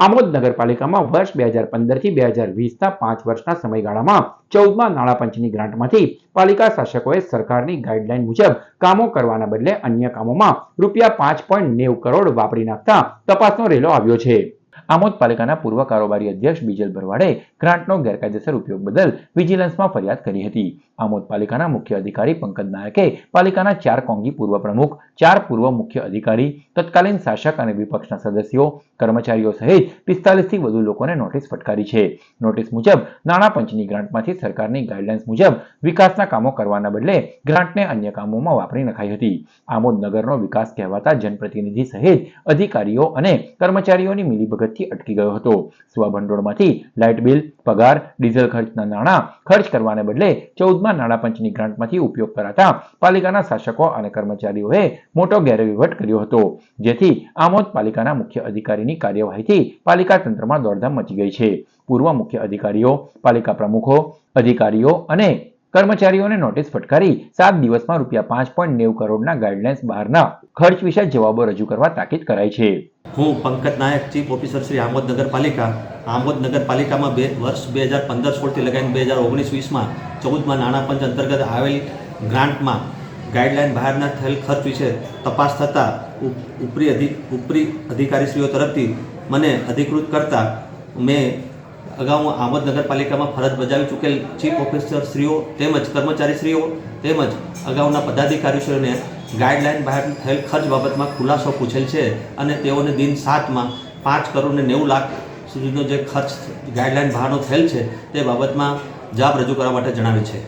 આમોદ નગરપાલિકામાં વર્ષ બે હજાર પંદરથી બે હજાર વીસના પાંચ વર્ષના સમયગાળામાં ચૌદમાં નાણાપંચની ગ્રાન્ટમાંથી પાલિકા શાસકોએ સરકારની ગાઈડલાઈન મુજબ કામો કરવાના બદલે અન્ય કામોમાં રૂપિયા પાંચ પોઈન્ટ નેવું કરોડ વાપરી નાખતા તપાસનો રેલો આવ્યો છે. આમોદ પાલિકાના પૂર્વ કારોબારી અધ્યક્ષ બીજલ ભરવાડે ગ્રાન્ટનો ગેરકાયદેસર ઉપયોગ બદલ વિજિલન્સમાં ફરિયાદ કરી હતી. આમોદ પાલિકાના મુખ્ય અધિકારી પંકજ નાયકે પાલિકાના ચાર કોંગી પૂર્વ પ્રમુખ, ચાર પૂર્વ મુખ્ય અધિકારી, તત્કાલીન શાસક અને વિપક્ષના સદસ્યો, કર્મચારીઓ સહિત પિસ્તાલીસથી વધુ લોકોને નોટિસ ફટકારી છે. નોટિસ મુજબ, નાણાં પંચની ગ્રાન્ટમાંથી સરકારની ગાઈડલાઇન્સ મુજબ વિકાસના કામો કરવાના બદલે ગ્રાન્ટને અન્ય કામોમાં વાપરી નખાઈ હતી. આમોદ નગરનો વિકાસ કહેવાતા જનપ્રતિનિધિ સહિત અધિકારીઓ અને કર્મચારીઓની મિલીભગતથી અટકી ગયો હતો. સ્વભંડોળમાંથી લાઇટ બિલ, પગાર, ડીઝલ ખર્ચના નાણાં ખર્ચ કરવાને બદલે ચૌદમાં નાણાં પંચની ગ્રાન્ટમાંથી ઉપયોગ કરાતા પાલિકાના શાસકો અને કર્મચારીઓએ મોટો ગેરવહીવટ કર્યો હતો. જેથી આમોદ પાલિકાના મુખ્ય અધિકારીની કાર્યવાહીથી પાલિકા તંત્રમાં દોડધામ મચી ગઈ છે. પૂર્વ મુખ્ય અધિકારીઓ, પાલિકા પ્રમુખો, અધિકારીઓ અને કર્મચારીઓને નોટિસ ફટકારી સાત દિવસમાં રૂપિયા પાંચ પોઈન્ટ નેવું કરોડના ગાઈડલાઇન્સ બહારના ખર્ચ વિશે જવાબો રજૂ કરવા તાકીદ કરાઈ છે. હું પંકજ નાયક ચીફ ઓફિસર શ્રી આમોદ નગરપાલિકા. આમોદ નગરપાલિકામાં બે, વર્ષ બે હજાર પંદર સોળથી લગાવીને બે હજાર ઓગણીસ વીસમાં ચૌદમાં નાણાં પંચ અંતર્ગત આવેલ ગ્રાન્ટમાં ગાઈડલાઇન બહારના થયેલ ખર્ચ વિશે તપાસ થતાં ઉપ- ઉપરી અધિક ઉપરી અધિકારીશ્રીઓ તરફથી મને અધિકૃત કરતાં મેં અગાઉ આમોદ નગરપાલિકામાં ફરજ બજાવી ચૂકેલ ચીફ ઓફિસર શ્રીઓ તેમજ કર્મચારીશ્રીઓ તેમજ અગાઉના પદાધિકારીશ્રીઓને ગાઈડલાઇન બહાર થયેલ ખર્ચ બાબતમાં ખુલાસો પૂછેલ છે અને તેઓને દિન સાતમાં પાંચ કરોડ ને નેવું લાખ સુધીનો જે ખર્ચ ગાઈડલાઇન બહારનો થયેલ છે તે બાબતમાં જવાબ રજૂ કરવા માટે જણાવેલ છે.